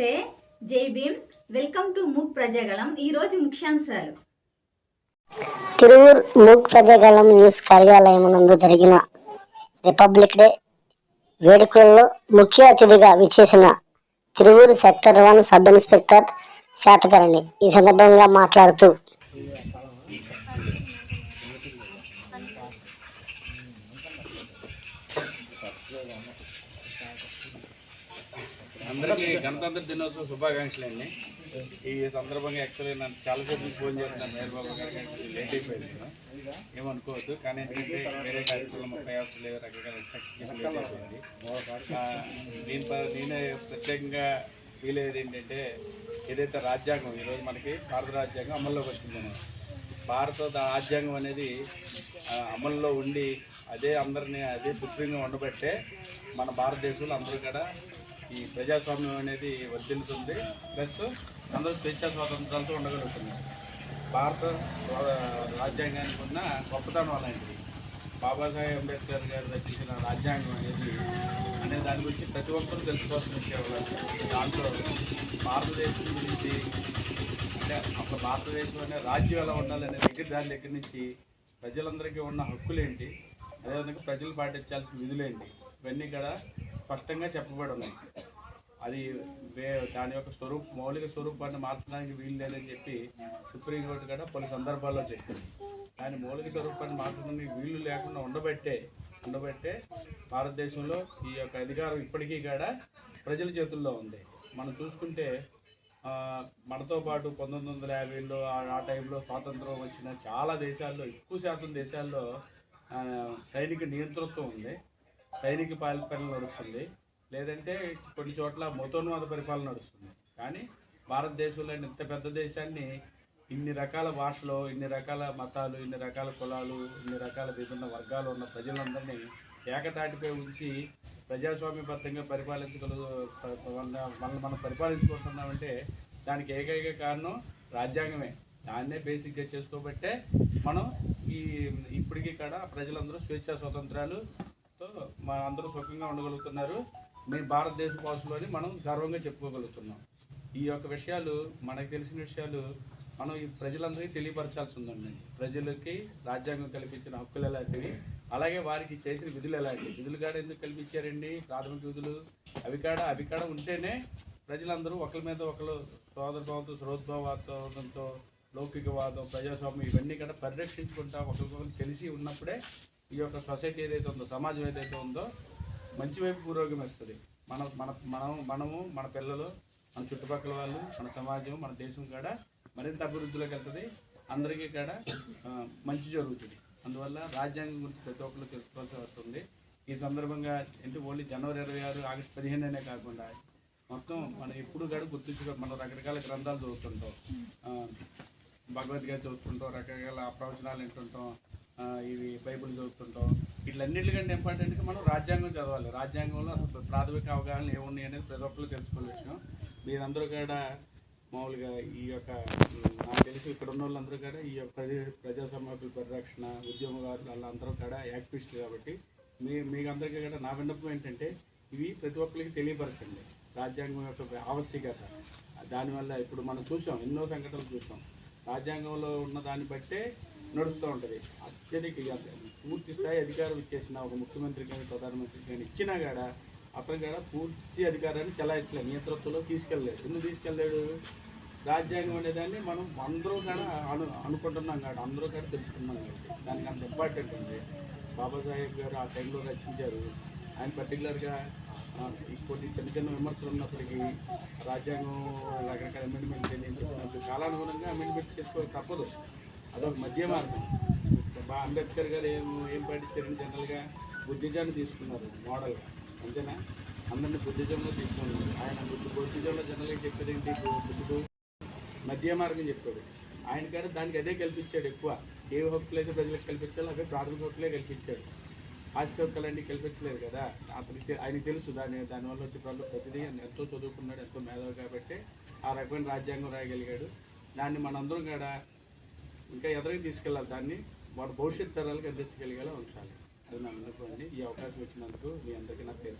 నమస్తే. Jai Bhim. Welcome to Mook Prajagalam. ఈ రోజు ముఖ్యాంశాలు. తిరువూర్ మూక్ ప్రజాగళం న్యూస్ కార్యాలయం నందు జరిగిన రిపబ్లిక్ డే వేడుకల్లో ముఖ్య అతిథిగా విచ్చేసిన Tiruvuru sector one sub inspector Satakarni. ఈ సందర్భంగా మాట్లాడుతూ అందరికీ గణతంత్ర దినోత్సవ శుభాకాంక్షలు అండి. ఈ సందర్భంగా యాక్చువల్లీ నన్ను చాలాసేపు నుంచి ఫోన్ చేస్తున్నాను మేరబాబు బాబు గారికి లేట్ అయిపోయింది నేను ఏమనుకోవద్దు కానీ ఏంటంటే వేరే కార్యక్రమం ప్రయాసం లేవు రకరకాల లేట్ అయిపోయింది. దీని నేనే ప్రత్యేకంగా ఫీల్ అయ్యేది ఏంటంటే ఏదైతే రాజ్యాంగం ఈరోజు మనకి భారత రాజ్యాంగం అమల్లోకి వచ్చిందని భారత రాజ్యాంగం అనేది అమల్లో ఉండి అదే అందరినీ అదే సుప్రీంగా ఉండబట్టే మన భారతదేశంలో అందరూ కూడా ఈ ప్రజాస్వామ్యం అనేది వర్ధిల్లుతుంది. ప్లస్ అందరూ స్వేచ్ఛా స్వాతంత్రాలతో ఉండగలుగుతుంది భారత రాజ్యాంగానికి ఉన్న గొప్పతనం అలాంటిది. బాబాసాహెబ్ అంబేద్కర్ గారు రచించిన రాజ్యాంగం అనేది అనే దాని గురించి ప్రతి ఒక్కరూ తెలుసుకోవాల్సిన విషయం దాంట్లో భారతదేశం గురించి అంటే అసలు భారతదేశం అనే రాజ్యం ఎలా ఉండాలి అనే దగ్గర దాని దగ్గర నుంచి ప్రజలందరికీ ఉన్న హక్కులేంటి? అదేవిధంగా ప్రజలు పాటించాల్సిన విధులేంటి? ఇవన్నీ కూడా స్పష్టంగా చెప్పబడి ఉంది అది వే దాని యొక్క స్వరూప మౌలిక స్వరూపాన్ని మార్చడానికి వీలు లేదని చెప్పి సుప్రీంకోర్టు కూడా పలు సందర్భాల్లో చెప్పింది. దాని మౌలిక స్వరూపాన్ని మార్చడానికి వీలు లేకుండా ఉండబట్టే ఉండబట్టే భారతదేశంలో ఈ యొక్క అధికారం ఇప్పటికీ కూడా ప్రజల చేతుల్లో ఉంది. మనం చూసుకుంటే మనతో పాటు పంతొమ్మిది వందల యాభైలో ఆ- టైంలో స్వాతంత్రం వచ్చిన చాలా దేశాల్లో ఎక్కువ శాతం దేశాల్లో సైనిక నియంతృత్వం ఉంది. సైనిక పరిపాలన నడుస్తుంది. లేదంటే కొన్ని చోట్ల మతోన్వాద పరిపాలన నడుస్తుంది. కానీ భారతదేశంలో ఇంత పెద్ద దేశాన్ని ఇన్ని రకాల భాషలు ఇన్ని రకాల మతాలు ఇన్ని రకాల కులాలు ఇన్ని రకాల విభిన్న వర్గాలు ఉన్న ప్రజలందరినీ ఏకతాటిపై ఉంచి ప్రజాస్వామ్యబద్ధంగా పరిపాలించగల మనల్ని మనం పరిపాలించుకుంటున్నామంటే దానికి ఏకైక కారణం రాజ్యాంగమే. దాన్నే బేసిక్గా చేసుకోబట్టే మనం ఈ ఇప్పటికీ కూడా ప్రజలందరూ స్వేచ్ఛా స్వతంత్రాలు మన అందరూ సుఖంగా ఉండగలుగుతున్నారు. మీ భారతదేశ భాషలోని మనం గర్వంగా చెప్పుకోగలుగుతున్నాం. ఈ యొక్క విషయాలు మనకు తెలిసిన విషయాలు మనం ఈ ప్రజలందరికీ తెలియపరచాల్సి ఉందండి ప్రజలకి రాజ్యాంగం కల్పించిన హక్కులు ఎలాంటివి అలాగే వారికి చేసిన విధులు ఎలాంటివి. విధులు కాడ ఎందుకు కల్పించారండి? ప్రాథమిక విధులు అవి కాడ అవి కాడ ఉంటేనే ప్రజలందరూ ఒకరి మీద ఒకరు సోదరభావంతో సరోద్భావాదంతో లౌకికవాదం ప్రజాస్వామ్యం ఇవన్నీ కూడా పరిరక్షించుకుంటా ఒకరికొకరు తెలిసి ఉన్నప్పుడే ఈ యొక్క సొసైటీ ఏదైతే ఉందో సమాజం ఏదైతే ఉందో మంచి వైపు పురోగమిస్తుంది మన మన మనం మనము మన పిల్లలు మన చుట్టుపక్కల వాళ్ళు మన సమాజం మన దేశం కూడా మరింత అభివృద్ధిలోకి వెళ్తుంది. అందరికీ కూడా మంచి జరుగుతుంది. అందువల్ల రాజ్యాంగం గురించి ప్రతి ఒక్కరు తెలుసుకోవాల్సి వస్తుంది ఈ సందర్భంగా ఏంటి ఓన్లీ జనవరి ఇరవై ఆరు ఆగస్టు పదిహేను అనే కాకుండా మొత్తం మనం ఎప్పుడు కూడా గుర్తించుకో మనం రకరకాల గ్రంథాలు చదువుతుంటాం. భగవద్గీత చదువుతుంటాం రకరకాల ప్రవచనాలు వింటుంటాం. ఇవి బైబిల్ చదువుతుంటాం. వీళ్ళన్నింటికంటే ఇంపార్టెంట్గా మనం రాజ్యాంగం చదవాలి. రాజ్యాంగంలో అసలు ప్రాథమిక అవగాహన ఏమున్నాయి అనేది ప్రతి ఒక్కరు తెలుసుకునే విషయం. మీరందరూ కూడా మామూలుగా ఈ యొక్క నాకు తెలిసి ఇక్కడ ఉన్న వాళ్ళందరూ కూడా ఈ యొక్క ప్రజా ప్రజాస్వామ్య పరిరక్షణ ఉద్యమకారులు వాళ్ళందరూ కూడా యాక్టివిస్టులు కాబట్టి మీ మీకందరికీ కూడా నా విన్నపం ఏంటంటే ఇవి ప్రతి ఒక్కరికి తెలియపరచండి. రాజ్యాంగం యొక్క ఆవశ్యకత. దానివల్ల ఇప్పుడు మనం చూసాం ఎన్నో సంఘటనలు చూసాం. రాజ్యాంగంలో ఉన్న దాన్ని బట్టే నడుస్తూ ఉంటుంది. అత్యధిక పూర్తి స్థాయి అధికారం ఇచ్చేసిన ఒక ముఖ్యమంత్రి కానీ ప్రధానమంత్రి కానీ ఇచ్చినా కాడ అతను కాడ పూర్తి అధికారాన్ని చెలాయించలేదు నేతృత్వంలో తీసుకెళ్ళలేదు. ఎందుకు తీసుకెళ్ళాడు? రాజ్యాంగం అనే దాన్ని మనం అందరూ కూడా అను అనుకుంటున్నాం కాబట్టి అందరూ కూడా తెలుసుకున్నాం కాబట్టి. దానికి అంత ఇంపార్టెంట్ ఉంది. బాబాసాహెబ్ గారు ఆ టైంలో రచించారు. ఆయన పర్టికులర్గా కొన్ని చిన్న చిన్న విమర్శలు ఉన్నప్పటికీ రాజ్యాంగం రకరకాల అమెండ్మెంట్ నేను చెప్పినప్పుడు కాలానుగుణంగా అమెండ్మెంట్ చేసుకోవాలి తప్పదు. అదొక మధ్య మార్గం బా అంబేద్కర్ గారు ఏం ఏం పాటించారని జనరల్గా బుద్ధిజాన్ని తీసుకున్నారు మోడల్గా అంతేనా? అందరినీ బుద్ధిజంలో తీసుకున్నారు. ఆయన బుద్ధి బుద్ధిజంలో జనరల్గా చెప్పేది ఏంటి? బుద్ధుడు మధ్య మార్గం చెప్పాడు. ఆయన గారు దానికి అదే కల్పించాడు ఎక్కువ. ఏ హక్కులు అయితే ప్రజలకు కల్పించాలో అవే ప్రాథమిక హక్కులే కల్పించాడు. ఆస్తి హక్కులన్నీ కల్పించలేదు కదా? అతనికి ఆయనకి తెలుసు దాని దానివల్ల వచ్చే ప్రాబ్లం ప్రతిదీ ఎంతో చదువుకున్నాడు ఎంతో మేధావి కాబట్టి ఆ రకమైన రాజ్యాంగం రాయగలిగాడు. దాన్ని మనందరం కూడా ఇంకా ఎదురికి తీసుకెళ్ళాలి దాన్ని. వాడు భవిష్యత్ తరాలకు అందించగలిగేలా ఉంచాలి. అది నా విన్నపం అండి. ఈ అవకాశం ఇచ్చినందుకు మీ అందరికీ నా పేరు